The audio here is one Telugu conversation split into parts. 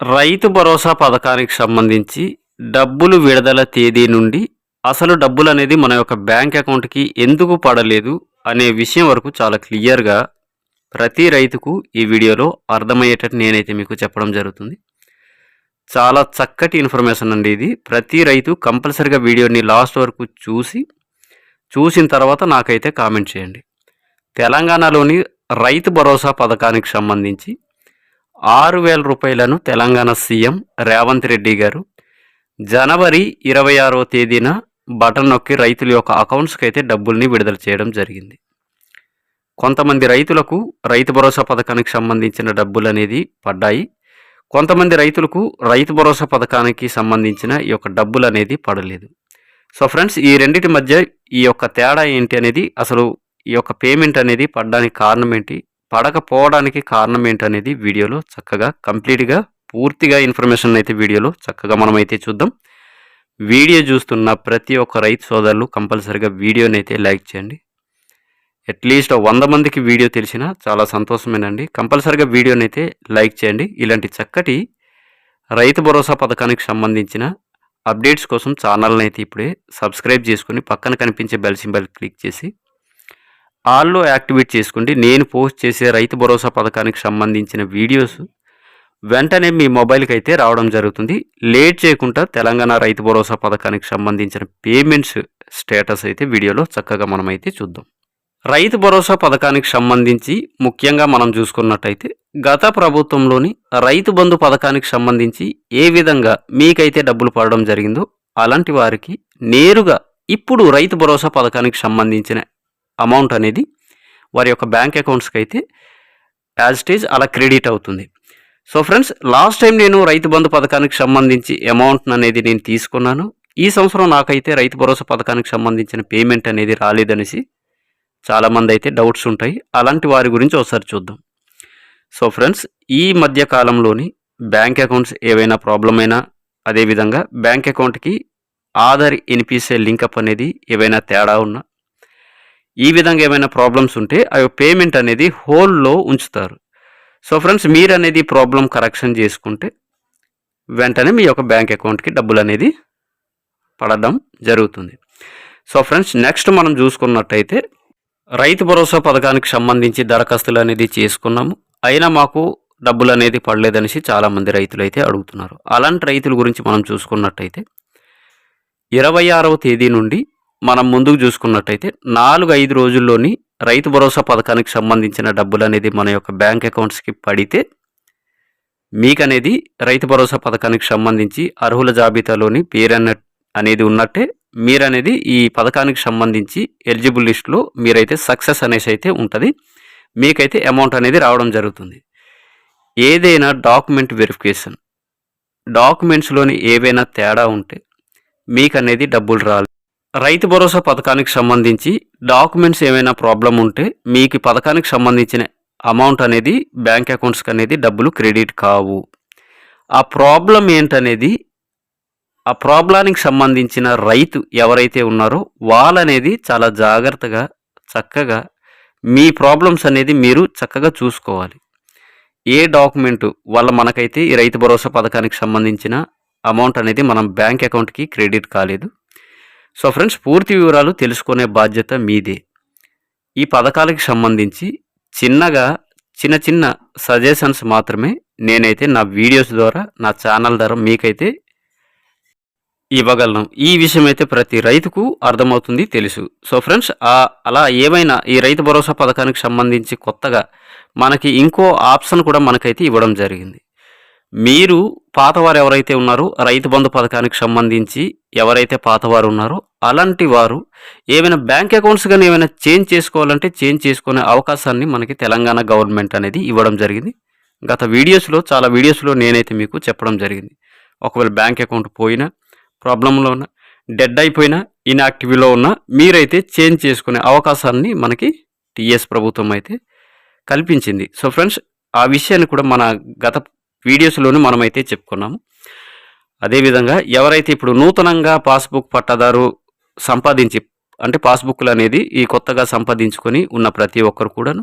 రైతు భరోసా పథకానికి సంబంధించి డబ్బులు విడుదల తేదీ నుండి అసలు డబ్బులు అనేది మన యొక్క బ్యాంక్ అకౌంట్కి ఎందుకు పడలేదు అనే విషయం వరకు చాలా క్లియర్గా ప్రతి రైతుకు ఈ వీడియోలో అర్థమయ్యేటట్టు నేనైతే మీకు చెప్పడం జరుగుతుంది. చాలా చక్కటి ఇన్ఫర్మేషన్ అండి ఇది. ప్రతి రైతు కంపల్సరిగా వీడియోని లాస్ట్ వరకు చూసి చూసిన తర్వాత నాకైతే కామెంట్ చేయండి. తెలంగాణలోని రైతు భరోసా పథకానికి సంబంధించి ఆరు వేల రూపాయలను తెలంగాణ సీఎం రేవంత్ రెడ్డి గారు జనవరి ఇరవై ఆరో తేదీన బటన్ నొక్కి రైతుల యొక్క అకౌంట్స్కి అయితే డబ్బుల్ని విడుదల చేయడం జరిగింది. కొంతమంది రైతులకు రైతు భరోసా పథకానికి సంబంధించిన డబ్బులు అనేది పడ్డాయి. కొంతమంది రైతులకు రైతు భరోసా పథకానికి సంబంధించిన ఈ యొక్క డబ్బులు అనేది పడలేదు. సో ఫ్రెండ్స్ ఈ రెండింటి మధ్య ఈ యొక్క తేడా ఏంటి అనేది అసలు ఈ యొక్క పేమెంట్ అనేది పడడానికి కారణం ఏంటి పడకపోవడానికి కారణం ఏంటనేది వీడియోలో చక్కగా కంప్లీట్గా పూర్తిగా ఇన్ఫర్మేషన్ అయితే వీడియోలో చక్కగా మనమైతే చూద్దాం. వీడియో చూస్తున్న ప్రతి ఒక్క రైతు సోదరులు కంపల్సరిగా వీడియోని అయితే లైక్ చేయండి. అట్లీస్ట్ వంద మందికి వీడియో తెలిసినా చాలా సంతోషమేనండి. కంపల్సరిగా వీడియోని అయితే లైక్ చేయండి. ఇలాంటి చక్కటి రైతు భరోసా పథకానికి సంబంధించిన అప్డేట్స్ కోసం ఛానల్ని అయితే ఇప్పుడే సబ్స్క్రైబ్ చేసుకుని పక్కన కనిపించే బెల్ సింబల్ క్లిక్ చేసి ఆల్లో యాక్టివేట్ చేసుకోండి నేను పోస్ట్ చేసే రైతు భరోసా పథకానికి సంబంధించిన వీడియోస్ వెంటనే మీ మొబైల్కి అయితే రావడం జరుగుతుంది. లేట్ చేయకుండా తెలంగాణ రైతు భరోసా పథకానికి సంబంధించిన పేమెంట్స్ స్టేటస్ అయితే వీడియోలో చక్కగా మనమైతే చూద్దాం. రైతు భరోసా పథకానికి సంబంధించి ముఖ్యంగా మనం చూసుకున్నట్టయితే గత ప్రభుత్వంలోని రైతు బంధు పథకానికి సంబంధించి ఏ విధంగా మీకైతే డబ్బులు పడడం జరిగిందో అలాంటి వారికి నేరుగా ఇప్పుడు రైతు భరోసా పథకానికి సంబంధించిన అమౌంట్ అనేది వారి యొక్క బ్యాంక్ అకౌంట్స్కి అయితే యాజ్ ఇట్ ఈజ్ అలా క్రెడిట్ అవుతుంది. సో ఫ్రెండ్స్ లాస్ట్ టైం నేను రైతు బంధు పథకానికి సంబంధించి అమౌంట్ అనేది నేను తీసుకున్నాను. ఈ సంవత్సరం నాకైతే రైతు భరోసా పథకానికి సంబంధించిన పేమెంట్ అనేది రాలేదనేసి చాలామంది అయితే డౌట్స్ ఉంటాయి. అలాంటి వారి గురించి ఒకసారి చూద్దాం. సో ఫ్రెండ్స్ ఈ మధ్య కాలంలోని బ్యాంక్ అకౌంట్స్ ఏవైనా ప్రాబ్లం అయినా అదేవిధంగా బ్యాంక్ అకౌంట్కి ఆధార్ ఎన్పిసిఐ లింకప్ అనేది ఏవైనా తేడా ఉన్నా ఈ విధంగా ఏమైనా ప్రాబ్లమ్స్ ఉంటే అవి పేమెంట్ అనేది హోల్డ్లో ఉంచుతారు. సో ఫ్రెండ్స్ మీరు అనేది ప్రాబ్లం కరెక్షన్ చేసుకుంటే వెంటనే మీ యొక్క బ్యాంక్ అకౌంట్కి డబ్బులు అనేది పడడం జరుగుతుంది. సో ఫ్రెండ్స్ నెక్స్ట్ మనం చూసుకున్నట్టయితే రైతు భరోసా పథకానికి సంబంధించి దరఖాస్తులు అనేది చేసుకున్నాము. అయినా మాకు డబ్బులు అనేది పడలేదనేసి చాలామంది రైతులు అయితే అడుగుతున్నారు. అలాంటి రైతుల గురించి మనం చూసుకున్నట్టయితే ఇరవై ఆరవ తేదీ నుండి మనం ముందుకు చూసుకున్నట్టయితే నాలుగు ఐదు రోజుల్లోని రైతు భరోసా పథకానికి సంబంధించిన డబ్బులు అనేది మన యొక్క బ్యాంక్ అకౌంట్స్కి పడితే మీకనేది రైతు భరోసా పథకానికి సంబంధించి అర్హుల జాబితాలోని పేరు అనేది ఉన్నట్టే మీరనేది ఈ పథకానికి సంబంధించి ఎలిజిబుల్ లిస్ట్లో మీరైతే సక్సెస్ అనేసి అయితే ఉంటుంది. మీకైతే అమౌంట్ అనేది రావడం జరుగుతుంది. ఏదైనా డాక్యుమెంట్ వెరిఫికేషన్. డాక్యుమెంట్స్లోని ఏవైనా తేడా ఉంటే మీకు అనేది డబ్బులు రాలి రైతు భరోసా పథకానికి సంబంధించి డాక్యుమెంట్స్ ఏమైనా ప్రాబ్లం ఉంటే మీకు పథకానికి సంబంధించిన అమౌంట్ అనేది బ్యాంక్ అకౌంట్స్కి అనేది డబ్బులు క్రెడిట్ కావు. ఆ ప్రాబ్లం ఏంటనేది ఆ ప్రాబ్లానికి సంబంధించిన రైతు ఎవరైతే ఉన్నారో వాళ్ళనేది చాలా జాగ్రత్తగా చక్కగా మీ ప్రాబ్లమ్స్ అనేది మీరు చక్కగా చూసుకోవాలి. ఏ డాక్యుమెంట్ వల్ల మనకైతే ఈ రైతు భరోసా పథకానికి సంబంధించిన అమౌంట్ అనేది మనం బ్యాంక్ అకౌంట్కి క్రెడిట్ కాలేదు. సో ఫ్రెండ్స్ పూర్తి వివరాలు తెలుసుకునే బాధ్యత మీదే. ఈ పథకాలకు సంబంధించి చిన్నగా చిన్న చిన్న సజెషన్స్ మాత్రమే నేనైతే నా వీడియోస్ ద్వారా నా ఛానల్ ద్వారా మీకైతే ఇవ్వగలను. ఈ విషయం అయితే ప్రతి రైతుకు అర్థమవుతుంది తెలుసు. సో ఫ్రెండ్స్ అలా ఏమైనా ఈ రైతు భరోసా పథకానికి సంబంధించి కొత్తగా మనకి ఇంకో ఆప్షన్ కూడా మనకైతే ఇవ్వడం జరిగింది. మీరు పాతవారు ఎవరైతే ఉన్నారో రైతు బంధు పథకానికి సంబంధించి ఎవరైతే పాతవారు ఉన్నారో అలాంటి వారు ఏమైనా బ్యాంక్ అకౌంట్స్ కానీ ఏమైనా చేంజ్ చేసుకోవాలంటే చేంజ్ చేసుకునే అవకాశాన్ని మనకి తెలంగాణ గవర్నమెంట్ అనేది ఇవ్వడం జరిగింది. గత వీడియోస్లో చాలా వీడియోస్లో నేనైతే మీకు చెప్పడం జరిగింది. ఒకవేళ బ్యాంక్ అకౌంట్ పోయినా ప్రాబ్లంలో ఉన్న డెడ్ అయిపోయినా ఇన్యాక్టివ్లో ఉన్న మీరైతే చేంజ్ చేసుకునే అవకాశాన్ని మనకి టీఎస్ ప్రభుత్వం అయితే కల్పించింది. సో ఫ్రెండ్స్ ఆ విషయాన్ని కూడా మన గత వీడియోస్లోనూ మనమైతే చెప్పుకున్నాము. అదేవిధంగా ఎవరైతే ఇప్పుడు నూతనంగా పాస్బుక్ పట్టదారు సంపాదించి అంటే పాస్బుక్లు అనేది ఈ కొత్తగా సంపాదించుకొని ఉన్న ప్రతి ఒక్కరు కూడాను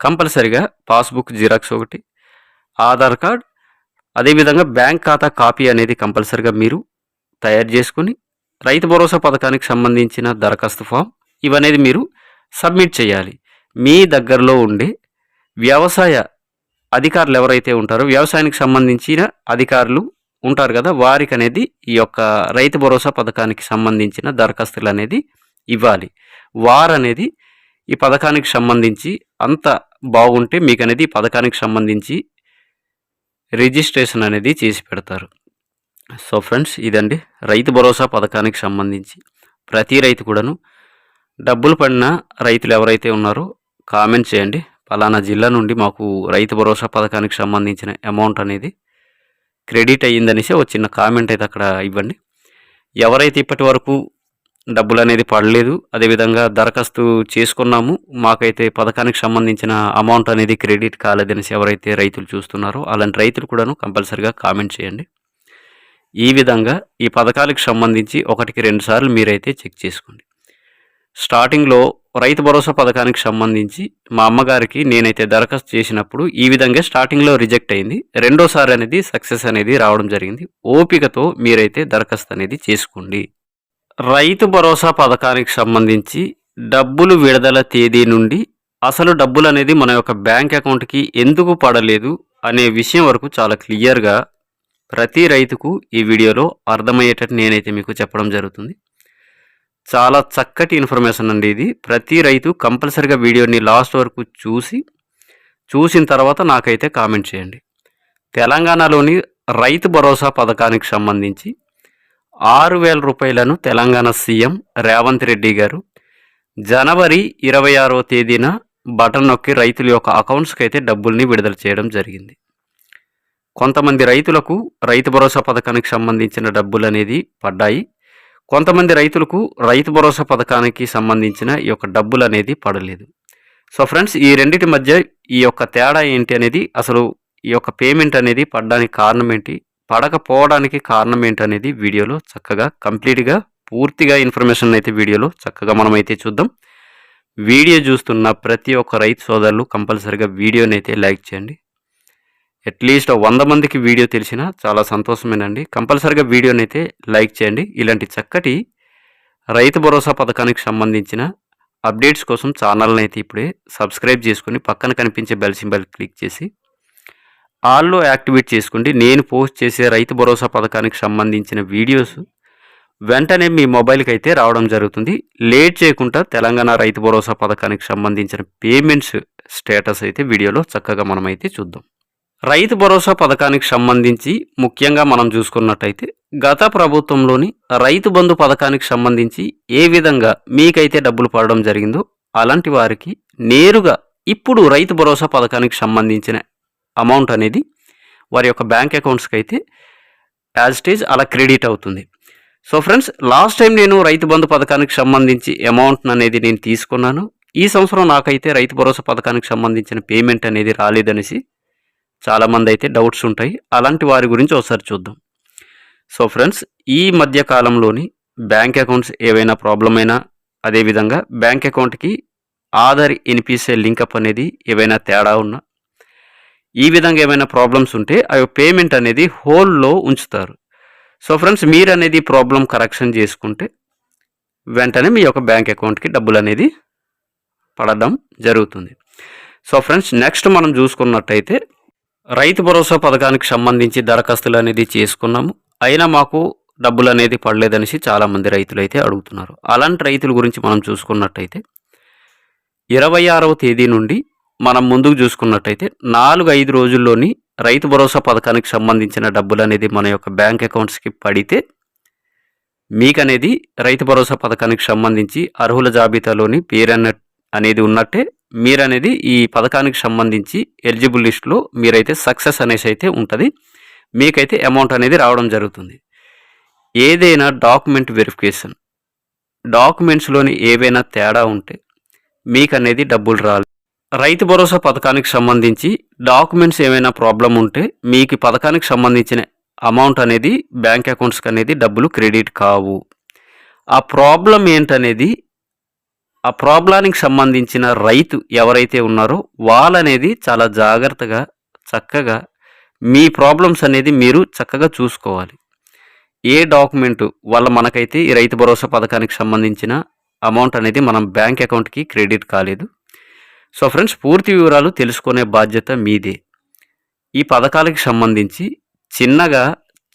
కంపల్సరిగా పాస్బుక్ జిరాక్స్ ఒకటి ఆధార్ కార్డ్ అదేవిధంగా బ్యాంక్ ఖాతా కాపీ అనేది కంపల్సరిగా మీరు తయారు చేసుకుని రైతు భరోసా పథకానికి సంబంధించిన దరఖాస్తు ఫామ్ ఇవనేది మీరు సబ్మిట్ చేయాలి. మీ దగ్గరలో ఉండే వ్యవసాయ అధికారులు ఎవరైతే ఉంటారో వ్యవసాయానికి సంబంధించిన అధికారులు ఉంటారు కదా వారికి అనేది ఈ యొక్క రైతు భరోసా పథకానికి సంబంధించిన దరఖాస్తులు అనేది ఇవ్వాలి. వారనేది ఈ పథకానికి సంబంధించి అంత బాగుంటే మీకు అనేది ఈ పథకానికి సంబంధించి రిజిస్ట్రేషన్ అనేది చేసి పెడతారు. సో ఫ్రెండ్స్ ఇదండి రైతు భరోసా పథకానికి సంబంధించి. ప్రతి రైతు కూడాను డబ్బులు పడిన రైతులు ఎవరైతే ఉన్నారో కామెంట్ చేయండి. ఫలానా జిల్లా నుండి మాకు రైతు భరోసా పథకానికి సంబంధించిన అమౌంట్ అనేది క్రెడిట్ అయ్యిందనేసి ఒక చిన్న కామెంట్ అయితే అక్కడ ఇవ్వండి. ఎవరైతే ఇప్పటి వరకు డబ్బులు అనేది పడలేదు అదేవిధంగా దరఖాస్తు చేసుకున్నాము మాకైతే పథకానికి సంబంధించిన అమౌంట్ అనేది క్రెడిట్ కాలేదనేసి ఎవరైతే రైతులు చూస్తున్నారో అలాంటి రైతులు కూడాను కంపల్సరిగా కామెంట్ చేయండి. ఈ విధంగా ఈ పథకాలకు సంబంధించి ఒకటికి రెండుసార్లు మీరైతే చెక్ చేసుకోండి. స్టార్టింగ్లో రైతు భరోసా పథకానికి సంబంధించి మా అమ్మగారికి నేనైతే దరఖాస్తు చేసినప్పుడు ఈ విధంగా స్టార్టింగ్లో రిజెక్ట్ అయింది. రెండోసారి అనేది సక్సెస్ అనేది రావడం జరిగింది. ఓపికతో మీరైతే దరఖాస్తు అనేది చేసుకోండి. రైతు భరోసా పథకానికి సంబంధించి డబ్బులు విడుదల తేదీ నుండి అసలు డబ్బులు అనేది మన యొక్క బ్యాంక్ అకౌంట్కి ఎందుకు పడలేదు అనే విషయం వరకు చాలా క్లియర్గా ప్రతి రైతుకు ఈ వీడియోలో అర్థమయ్యేటట్టు నేనైతే మీకు చెప్పడం జరుగుతుంది. చాలా చక్కటి ఇన్ఫర్మేషన్ అండి ఇది. ప్రతి రైతు కంపల్సరిగా వీడియోని లాస్ట్ వరకు చూసి చూసిన తర్వాత నాకైతే కామెంట్ చేయండి. తెలంగాణలోని రైతు భరోసా పథకానికి సంబంధించి ఆరు వేల రూపాయలను తెలంగాణ సీఎం రేవంత్ రెడ్డి గారు జనవరి ఇరవై ఆరో తేదీన బటన్ నొక్కి రైతుల యొక్క అకౌంట్స్కి అయితే డబ్బుల్ని విడుదల చేయడం జరిగింది. కొంతమంది రైతులకు రైతు భరోసా పథకానికి సంబంధించిన డబ్బులు అనేది పడ్డాయి. కొంతమంది రైతులకు రైతు భరోసా పథకానికి సంబంధించిన ఈ యొక్క డబ్బులు అనేది పడలేదు. సో ఫ్రెండ్స్ ఈ రెండింటి మధ్య ఈ యొక్క తేడా ఏంటి అనేది అసలు ఈ యొక్క పేమెంట్ అనేది పడడానికి కారణం ఏంటి? పడకపోవడానికి కారణం ఏంటి అనేది వీడియోలో చక్కగా కంప్లీట్గా పూర్తిగా ఇన్ఫర్మేషన్ అయితే వీడియోలో చక్కగా మనం అయితే చూద్దాం. వీడియో చూస్తున్న ప్రతి ఒక్క రైతు సోదరులు కంపల్సరిగా వీడియోని అయితే లైక్ చేయండి. అట్లీస్ట్ వంద మందికి వీడియో తెలిసినా చాలా సంతోషమేనండి. కంపల్సరిగా వీడియోని అయితే లైక్ చేయండి. ఇలాంటి చక్కటి రైతు భరోసా పథకానికి సంబంధించిన అప్డేట్స్ కోసం ఛానల్ని అయితే ఇప్పుడే సబ్స్క్రైబ్ చేసుకుని పక్కన కనిపించే బెల్ సింబల్ క్లిక్ చేసి ఆల్లో యాక్టివేట్ చేసుకోండి. నేను పోస్ట్ చేసే రైతు భరోసా పథకానికి సంబంధించిన వీడియోస్ వెంటనే మీ మొబైల్కి అయితే రావడం జరుగుతుంది. లేట్ చేయకుండా తెలంగాణ రైతు భరోసా పథకానికి సంబంధించిన పేమెంట్స్ స్టేటస్ అయితే వీడియోలో చక్కగా మనమైతే చూద్దాం. రైతు భరోసా పథకానికి సంబంధించి ముఖ్యంగా మనం చూసుకున్నట్టయితే గత ప్రభుత్వంలోని రైతు బంధు పథకానికి సంబంధించి ఏ విధంగా మీకైతే డబ్బులు పడడం జరిగిందో అలాంటి వారికి నేరుగా ఇప్పుడు రైతు భరోసా పథకానికి సంబంధించిన అమౌంట్ అనేది వారి యొక్క బ్యాంక్ అకౌంట్స్కి అయితే యాజ్ స్టేజ్ అలా క్రెడిట్ అవుతుంది. సో ఫ్రెండ్స్ లాస్ట్ టైం నేను రైతు బంధు పథకానికి సంబంధించి అమౌంట్ అనేది నేను తీసుకున్నాను. ఈ సంవత్సరం నాకైతే రైతు భరోసా పథకానికి సంబంధించిన పేమెంట్ అనేది రాలేదనేసి చాలామంది అయితే డౌట్స్ ఉంటాయి. అలాంటి వారి గురించి ఒకసారి చూద్దాం. సో ఫ్రెండ్స్ ఈ మధ్య కాలంలోని బ్యాంక్ అకౌంట్స్ ఏవైనా ప్రాబ్లం అయినా అదేవిధంగా బ్యాంక్ అకౌంట్కి ఆధార్ ఎన్పిసిఐ లింకప్ అనేది ఏవైనా తేడా ఉన్నా ఈ విధంగా ఏమైనా ప్రాబ్లమ్స్ ఉంటే అవి పేమెంట్ అనేది హోల్డ్లో ఉంచుతారు. సో ఫ్రెండ్స్ మీరు అనేది ప్రాబ్లం కరెక్షన్ చేసుకుంటే వెంటనే మీ యొక్క బ్యాంక్ అకౌంట్కి డబ్బులు అనేది పడడం జరుగుతుంది. సో ఫ్రెండ్స్ నెక్స్ట్ మనం చూసుకున్నట్టయితే రైతు భరోసా పథకానికి సంబంధించి దరఖాస్తులు అనేది చేసుకున్నాము. అయినా మాకు డబ్బులు అనేది పడలేదనేసి చాలామంది రైతులు అయితే అడుగుతున్నారు. అలాంటి రైతుల గురించి మనం చూసుకున్నట్టయితే ఇరవై ఆరవ తేదీ నుండి మనం ముందుకు చూసుకున్నట్టయితే నాలుగు ఐదు రోజుల్లోని రైతు భరోసా పథకానికి సంబంధించిన డబ్బులు అనేది మన యొక్క బ్యాంక్ అకౌంట్స్కి పడితే మీకనేది రైతు భరోసా పథకానికి సంబంధించి అర్హుల జాబితాలోని పేరు అనేది ఉన్నట్టే మీరనేది ఈ పథకానికి సంబంధించి ఎలిజిబుల్ లిస్ట్లో మీరైతే సక్సెస్ అనేసి అయితే ఉంటుంది. మీకైతే అమౌంట్ అనేది రావడం జరుగుతుంది. ఏదైనా డాక్యుమెంట్ వెరిఫికేషన్ డాక్యుమెంట్స్లోని ఏవైనా తేడా ఉంటే మీకు అనేది డబ్బులు రాలి. రైతు భరోసా పథకానికి సంబంధించి డాక్యుమెంట్స్ ఏమైనా ప్రాబ్లం ఉంటే మీకు పథకానికి సంబంధించిన అమౌంట్ అనేది బ్యాంక్ అకౌంట్స్కి అనేది డబ్బులు క్రెడిట్ కావు. ఆ ప్రాబ్లం ఏంటనేది ఆ ప్రాబ్లానికి సంబంధించిన రైతు ఎవరైతే ఉన్నారో వాళ్ళనేది చాలా జాగ్రత్తగా చక్కగా మీ ప్రాబ్లమ్స్ అనేది మీరు చక్కగా చూసుకోవాలి. ఏ డాక్యుమెంట్ వల్ల మనకైతే ఈ రైతు భరోసా పథకానికి సంబంధించిన అమౌంట్ అనేది మనం బ్యాంక్ అకౌంట్కి క్రెడిట్ కాలేదు. సో ఫ్రెండ్స్ పూర్తి వివరాలు తెలుసుకునే బాధ్యత మీదే. ఈ పథకాలకు సంబంధించి చిన్నగా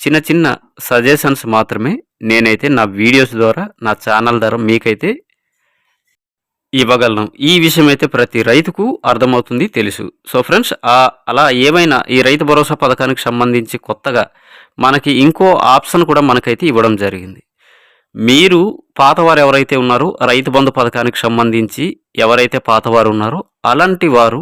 చిన్న చిన్న సజెషన్స్ మాత్రమే నేనైతే నా వీడియోస్ ద్వారా నా ఛానల్ ద్వారా మీకైతే ఇవ్వగలను. ఈ విషయం అయితే ప్రతి రైతుకు అర్థమవుతుంది తెలుసు. సో ఫ్రెండ్స్ ఆ అలా ఏమైనా ఈ రైతు భరోసా పథకానికి సంబంధించి కొత్తగా మనకి ఇంకో ఆప్షన్ కూడా మనకైతే ఇవ్వడం జరిగింది. మీరు పాతవారు ఎవరైతే ఉన్నారో రైతు బంధు పథకానికి సంబంధించి ఎవరైతే పాతవారు ఉన్నారో అలాంటి వారు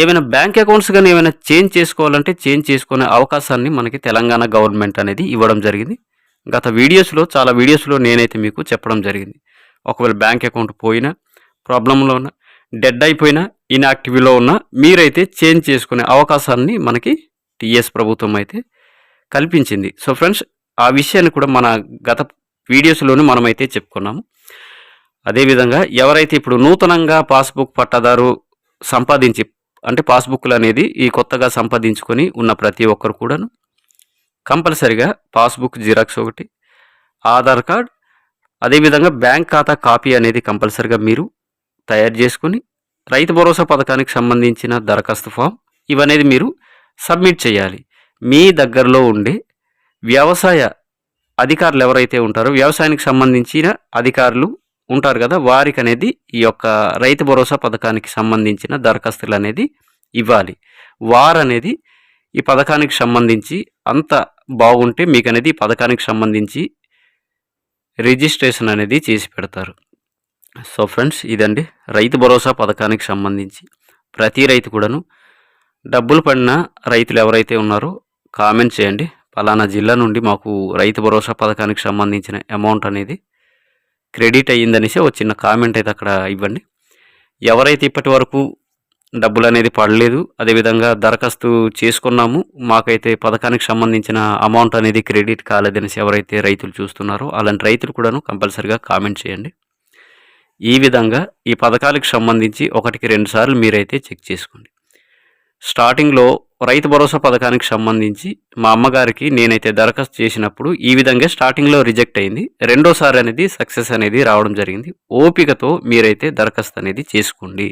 ఏమైనా బ్యాంక్ అకౌంట్స్ కానీ ఏమైనా చేంజ్ చేసుకోవాలంటే చేంజ్ చేసుకునే అవకాశాన్ని మనకి తెలంగాణ గవర్నమెంట్ అనేది ఇవ్వడం జరిగింది. గత వీడియోస్లో చాలా వీడియోస్లో నేనైతే మీకు చెప్పడం జరిగింది. ఒకవేళ బ్యాంక్ అకౌంట్ పోయినా ప్రాబ్లంలో ఉన్న డెడ్ అయిపోయినా ఇన్యాక్టివ్లో ఉన్న మీరైతే చేంజ్ చేసుకునే అవకాశాన్ని మనకి టీఎస్ ప్రభుత్వం అయితే కల్పించింది. సో ఫ్రెండ్స్ ఆ విషయాన్ని కూడా మన గత వీడియోస్లోనే మనమైతే చెప్పుకున్నాము. అదేవిధంగా ఎవరైతే ఇప్పుడు నూతనంగా పాస్బుక్ పట్టాదారు సంపాదించి అంటే పాస్బుక్లు అనేది ఈ కొత్తగా సంపాదించుకొని ఉన్న ప్రతి ఒక్కరు కూడాను కంపల్సరిగా పాస్బుక్ జిరాక్స్ ఒకటి ఆధార్ కార్డ్ అదేవిధంగా బ్యాంక్ ఖాతా కాపీ అనేది కంపల్సరిగా మీరు తయారు చేసుకుని రైతు భరోసా పథకానికి సంబంధించిన దరఖాస్తు ఫామ్ ఇవనేది మీరు సబ్మిట్ చేయాలి. మీ దగ్గరలో ఉండే వ్యవసాయ అధికారులు ఎవరైతే ఉంటారో వ్యవసాయానికి సంబంధించిన అధికారులు ఉంటారు కదా వారికి అనేది ఈ యొక్క రైతు భరోసా పథకానికి సంబంధించిన దరఖాస్తులు అనేది ఇవ్వాలి. వారనేది ఈ పథకానికి సంబంధించి అంత బాగుంటే మీకు అనేది ఈ పథకానికి సంబంధించి రిజిస్ట్రేషన్ అనేది చేసి పెడతారు. సో ఫ్రెండ్స్ ఇదండి. రైతు భరోసా పథకానికి సంబంధించి ప్రతి రైతు కూడాను డబ్బులు పడిన రైతులు ఎవరైతే ఉన్నారో కామెంట్ చేయండి. పలానా జిల్లా నుండి మాకు రైతు భరోసా పథకానికి సంబంధించిన అమౌంట్ అనేది క్రెడిట్ అయ్యిందనేసి ఒక చిన్న కామెంట్ అయితే అక్కడ ఇవ్వండి. ఎవరైతే ఇప్పటి వరకు డబ్బులు అనేది పడలేదు అదేవిధంగా దరఖాస్తు చేసుకున్నాము మాకైతే పథకానికి సంబంధించిన అమౌంట్ అనేది క్రెడిట్ కాలేదనేసి ఎవరైతే రైతులు చూస్తున్నారో అలాంటి రైతులు కూడాను కంపల్సరిగా కామెంట్ చేయండి. ఈ విధంగా ఈ పథకాలకు సంబంధించి ఒకటికి రెండు సార్లు మీరైతే చెక్ చేసుకోండి. స్టార్టింగ్లో రైతు భరోసా పథకానికి సంబంధించి మా అమ్మగారికి నేనైతే దరఖాస్తు చేసినప్పుడు ఈ విధంగా స్టార్టింగ్లో రిజెక్ట్ అయింది. రెండోసారి అనేది సక్సెస్ అనేది రావడం జరిగింది. ఓపికతో మీరైతే దరఖాస్తు అనేది చేసుకోండి.